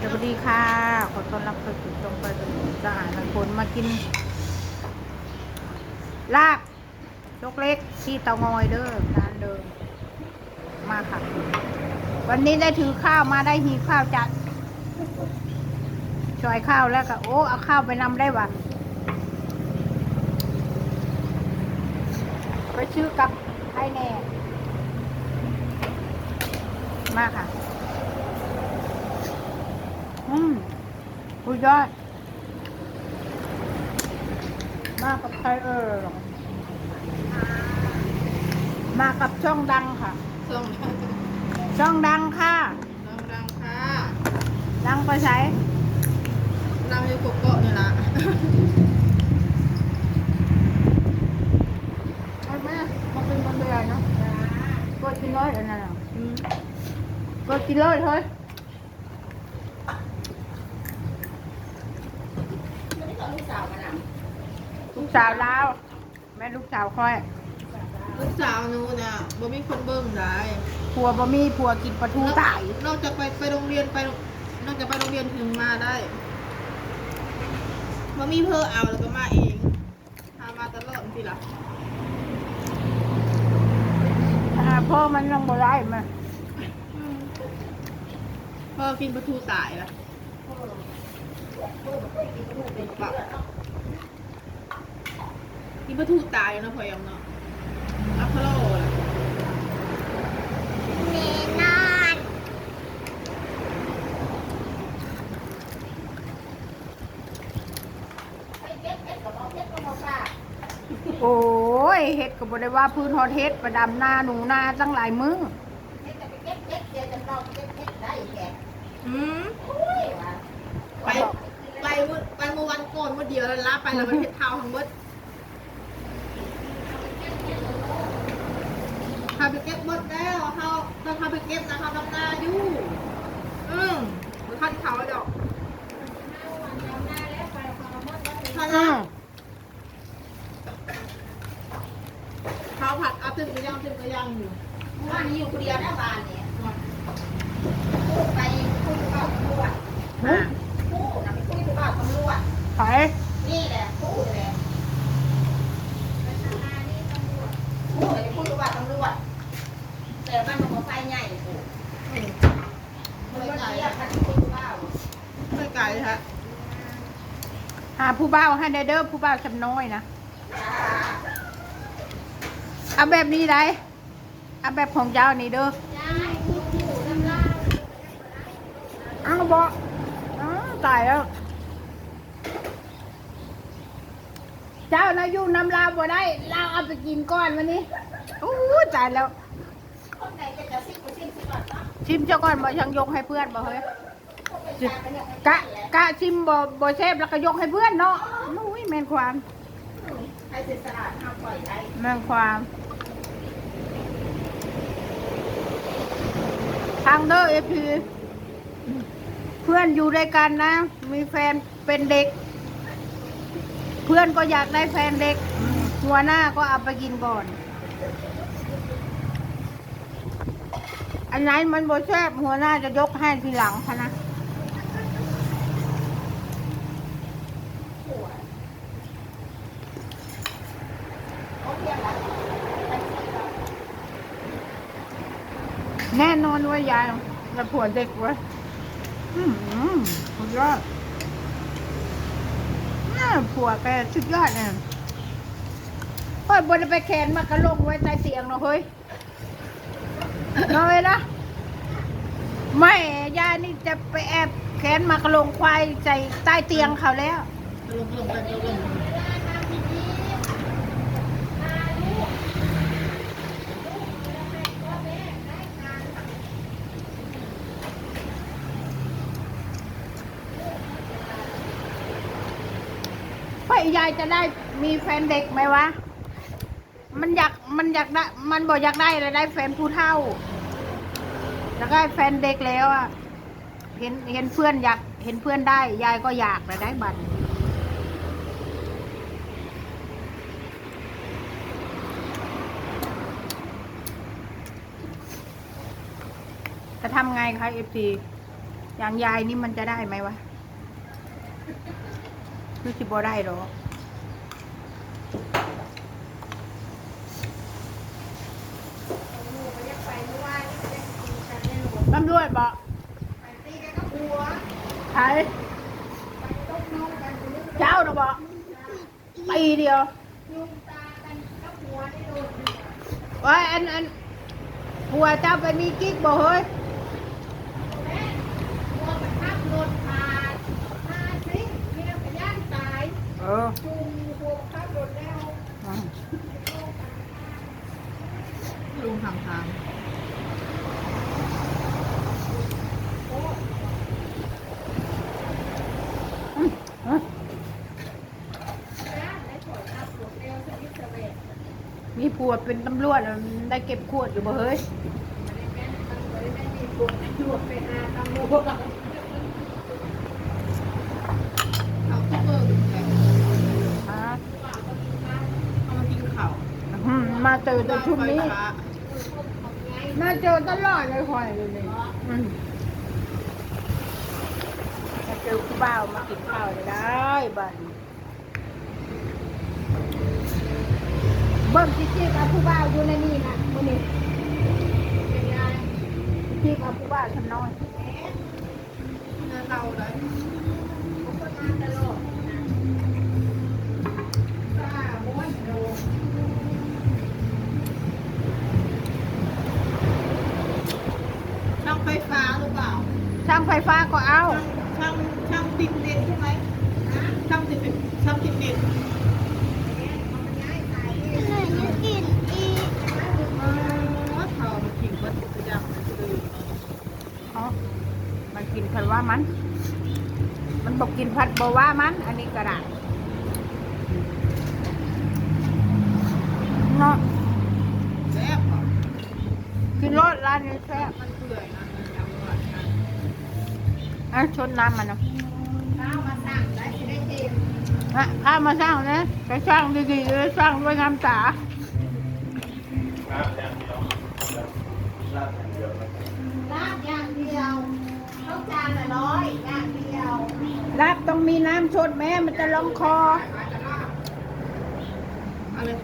สวัสดีค่ะ ขอต้อนรับเข้าสู่ช่องไปสมุนสะอาดบางคนมากิน ลาบยกเล็กที่เตางอยเด้อร้านเดิม มาค่ะ วันนี้ได้ถือข้าวมาได้หีข้าวจัดช่วยข้าวแล้วก็โอ้เอาข้าวไปนำได้วะไปชื่อกับไอ้แน่ มาค่ะ อืม คุยยอดมากับใครเออมากับช่องดังค่ะ ส่งช่องดังค่ะดังดังค่ะดังไปใช้ ดังอยู่กบเกาะนี่ละเอาแม่มาเป็นคนเดียวเนาะกดกินเลยเดี๋ยวนั่นน่ะอืมกดกินเลยเฮ้ยลูกสาวลาวแม่ลูกสาวค่อย ลูกสาวหนูเนี่ยบ่มีคนเบิ่งได้ผัวบะมี่ผัวกินปลาทูตายนอกจากไปไปโรงเรียนไปนอกจากไปโรงเรียนถึงมาได้บ่มีเพอเอาแล้วก็มาเองพามาตลอดสิล่ะอ่าพ่อมันยังบ่ได้มาอืมพอกินปลาทูตายละปะ กินปลาทูตายเนาะพอยังเนาะอัพโหลดอะโอ้ยเฮ็ดก็บ่ได้ว่าพื้นฮอดเฮ็ดประดำหน้าหนูนาตั้งหลายมื้ออืมไปไปเมื่อไปเมื่อวันก่อนเมื่อเดียวแล้วลาไปแล้วมันเห็ดเท้าทั้งหมดพาไปเก็บหมดแล้วเขาต้องพาไป เก็บนะคะน้ำนาอยู่ อืมมันทันเขาดอกทัน อื แล้ว ม เขาผัดเอาตึงก็ยังตึงก็ยังอยู่ บ้านนี้อยู่คนเดียวนะบ้านเนี่ยพูดไปคุยกับตำรวจ อะ พูดนะไปคุยกับตำรวจ ไป นี่แหละพูดแหละพูดไปคุยกับตำรวจแต่บ้านมันไฟใหญ่กู อืม มันก็เรียกมันคุยกับ ไม่ฮะหาผู้บ่าวให้ได้เด้อผู้บ่าวจำน้อยนะเอาแบบนี้ได้เอาแบบของเจ้านี่เด้อเอาบอ้าวตายแล้ว เจ้านะอยู่น้ำลาวบ่ได้ลาวเอาไปกินก้อนวันนี้อู้ตายแล้วชิมเจ้าก่อนบ่ช่างยกให้เพื่อนบ่เฮ้ย กะกะชิมบ่บ่เชฟแล้วก็ยกให้เพื่อนเนาะนุ้ยแม่นความให้เสียสละห้ามปล่อยได้แม่นความ ทางเด้อเอพีเพื่อนอยู่ด้วยกันนะ มีแฟนเป็นเด็ก เพื่อนก็อยากได้แฟนเด็ก หัวหน้าก็เอาไปกินก่อน อันไหนมันบ่แซ่บหัวหน้าจะยกให้ทีหลังคะนะ เขาเรียกอะไรไปซิบก่อน แน่นอนว่ายายและผัวเด็กเวะอืมสุดยอดน่าผัวแกสุดยอดเนี่ยเฮ้ยบนไปแขนมากระลงไว้ใต้เตียงเนาะเฮ้ยน้อยนะไม่ยายนี่จะไปแอบแขนมากระลงควายใจใต้เตียงเขาแล้วลงลงลงลง ยยายจะได้มีแฟนเด็กไหมวะ มันอยากมันอยากได้ มันบอกอยากได้เลยได้แฟนผู้เท่า แล้วก็แฟนเด็กแล้วอะ เห็นเห็นเพื่อนอยากเห็นเพื่อนได้ ยายก็อยากแต่ได้บัตรจะทำไงคะเอฟซีอย่างยายนี่มันจะได้ไหมวะ คือสิบ่ได้หรอกตำรวจบอกใครเจ้านะบอกปีเดียวว่าอันอันผัวเจ้าไปมีกิ๊กบ่เฮ้ย เอออืมลุงทำทางอืมอืมมีผัวเป็นตำรวจแล้วมันได้เก็บขวดอยู่บ่เฮ้ยเอาทุกเบอร์ดูแล อ่า เอามากินข้าว อื มมาเจอตัวชุดนี้มาเจอตลอดเลยคอยเลยนี่มาเจอผู้บ่าวมากินข้าวเลยได้บ้านเบิ่มจิ๊กๆกับผู้บ่าวอยู่ในนี่นะมื้อนี้จิ๊กกับผู้บ่าวทำน้อยเงินเราเลยางไฟฟ้าก็เอา ช่างช่างติดเน็ตใช่ไหมช่างติดช่างติดเน็ตว่าเท่ามันขิงว่าติดอย่างมันเลยเอามันกินพันว่ามัน มันบอกกินพัดบอกว่ามัน อันนี้ก็ได้เนาะแซ่บอะกินรสร้านนี้แซ่บมันเปื่อยนะ อะชนน้ำมันนะข้าวมาสั่งได้สิได้กินอะข้ามาสร้างนะไปสร้างดีๆเลยสร้างด้วยน้ำตาลาบอย่างเดียวข้าวจานละร้อยอย่างเดียวรับต้องมีน้ำชดแม่มันจะลงคอเอาเลย